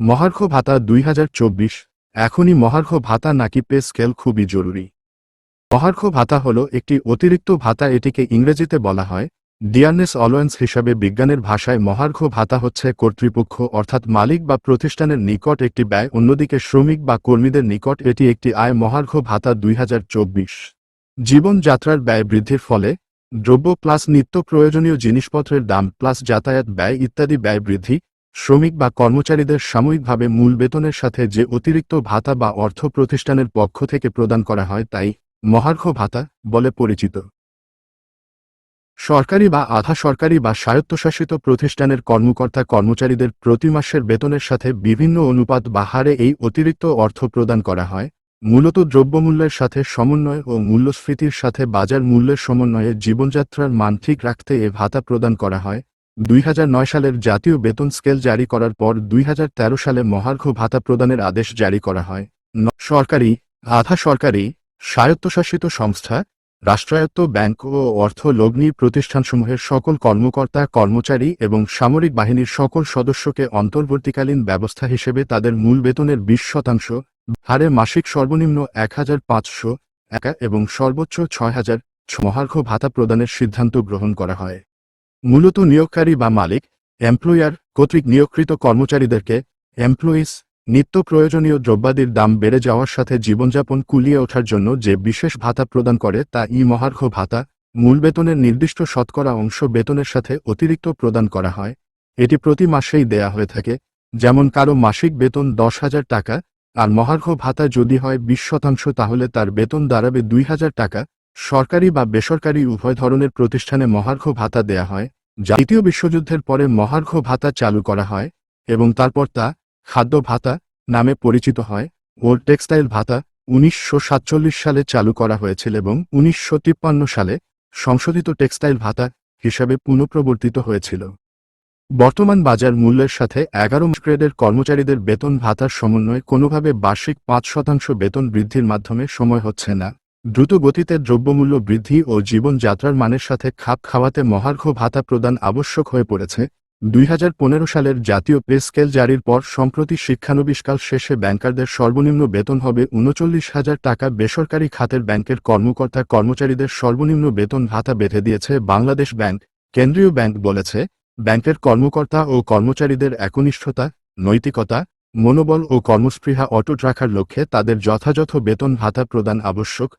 মহার্ঘ ভাতা দুই হাজার চব্বিশ। এখনই মহার্ঘ ভাতা নাকি পে স্কেল খুবই জরুরি। মহার্ঘ ভাতা হল একটি অতিরিক্ত ভাতা এটিকে ইংরেজিতে বলা হয় ডিয়ারনেস অলোয়েন্স হিসাবে বিজ্ঞানের ভাষায় মহার্ঘ ভাতা হচ্ছে কর্তৃপক্ষ অর্থাৎ মালিক বা প্রতিষ্ঠানের নিকট একটি ব্যয়, অন্যদিকে শ্রমিক বা কর্মীদের নিকট এটি একটি আয়। মহার্ঘ ভাতা দুই হাজার চব্বিশ। জীবনযাত্রার ব্যয় বৃদ্ধির ফলে দ্রব্য প্লাস নিত্য প্রয়োজনীয় জিনিসপত্রের দাম প্লাস যাতায়াত ব্যয় ইত্যাদি ব্যয় বৃদ্ধি শ্রমিক বা কর্মচারীদের সাময়িকভাবে মূল বেতনের সাথে যে অতিরিক্ত ভাতা বা অর্থ প্রতিষ্ঠানের পক্ষ থেকে প্রদান করা হয় তাই মহার্ঘ ভাতা বলে পরিচিত। সরকারি বা আধা সরকারি বা স্বায়ত্তশাসিত প্রতিষ্ঠানের কর্মকর্তা কর্মচারীদের প্রতি মাসের বেতনের সাথে বিভিন্ন অনুপাত বা হারে এই অতিরিক্ত অর্থ প্রদান করা হয়, মূলত দ্রব্যমূল্যের সাথে সমন্বয় ও মূল্যস্ফীতির সাথে বাজার মূল্যের সমন্বয়ে জীবনযাত্রার মান ঠিক রাখতে এ ভাতা প্রদান করা হয় দুই হাজার নয় সালের জাতীয় বেতন স্কেল জারি করার পর দুই হাজার তেরো সালে মহার্ঘ ভাতা প্রদানের আদেশ জারি করা হয়। সরকারি, আধা সরকারি, স্বায়ত্তশাসিত সংস্থা, রাষ্ট্রায়ত্ত ব্যাংক ও অর্থ লগ্নি প্রতিষ্ঠানসমূহের সকল কর্মকর্তা, কর্মচারী এবং সামরিক বাহিনীর সকল সদস্যকে অন্তর্বর্তীকালীন ব্যবস্থা হিসেবে তাদের মূল বেতনের বিশ শতাংশ, হারে মাসিক সর্বনিম্ন এক হাজার পাঁচশো, একা এবং সর্বোচ্চ ছয় হাজার মহার্ঘ ভাতা প্রদানের সিদ্ধান্ত গ্রহণ করা হয়। মূলত নিয়োগকারী বা মালিক এমপ্লয়ার কর্তৃক নিয়োগকৃত কর্মচারীদেরকে এমপ্লয়িজ নিত্য প্রয়োজনীয় দ্রব্যাদির দাম বেড়ে যাওয়ার সাথে জীবনযাপন কুলিয়ে ওঠার জন্য যে বিশেষ ভাতা প্রদান করে তা ই মহার্ঘ ভাতা, মূল বেতনের নির্দিষ্ট শতকরা অংশ বেতনের সাথে অতিরিক্ত প্রদান করা হয়। এটি প্রতি মাসেই দেয়া হয়ে থাকে, যেমন কারও মাসিক বেতন দশ হাজার টাকা, আর মহার্ঘ ভাতা যদি হয় বিশ শতাংশ তাহলে তার বেতন দাঁড়াবে দুই হাজার টাকা সরকারি বা বেসরকারি উভয় ধরনের প্রতিষ্ঠানে মহার্ঘ ভাতা দেয়া হয় দ্বিতীয় বিশ্বযুদ্ধের পরে মহার্ঘ ভাতা চালু করা হয়, এবং তারপর তা খাদ্য ভাতা নামে পরিচিত হয়। ও টেক্সটাইল ভাতা উনিশশো সাতচল্লিশ সালে চালু করা হয়েছিল এবং উনিশশো তিপ্পান্ন সালে সংশোধিত টেক্সটাইল ভাতা হিসাবে পুনঃপ্রবর্তিত হয়েছিল। বর্তমান বাজার মূল্যের সাথে এগারো গ্রেডের কর্মচারীদের বেতন ভাতার সমন্বয়ে কোনোভাবে বার্ষিক পাঁচ শতাংশ বেতন বৃদ্ধির মাধ্যমে সময় হচ্ছে না। দ্রুত গতিতে দ্রব্যমূল্য বৃদ্ধি ও জীবনযাত্রার মানের সাথে খাপ খাওয়াতে মহার্ঘ ভাতা প্রদান আবশ্যক হয়ে পড়েছে। দুই হাজার পনেরো সালের জাতীয় পে স্কেল জারির পর সম্প্রতি শিক্ষানবিষ্কাল শেষে ব্যাংকারদের সর্বনিম্ন বেতন হবে উনচল্লিশ হাজার টাকা। বেসরকারি খাতের ব্যাংকের কর্মকর্তা কর্মচারীদের সর্বনিম্ন বেতন ভাতা বেঁধে দিয়েছে বাংলাদেশ ব্যাংক, কেন্দ্রীয় ব্যাংক বলেছে। ব্যাংকের কর্মকর্তা ও কর্মচারীদের একনিষ্ঠতা, নৈতিকতা, মনোবল ও কর্মস্পৃহা অটুট রাখার লক্ষ্যে তাদের যথাযথ বেতন ভাতা প্রদান আবশ্যক।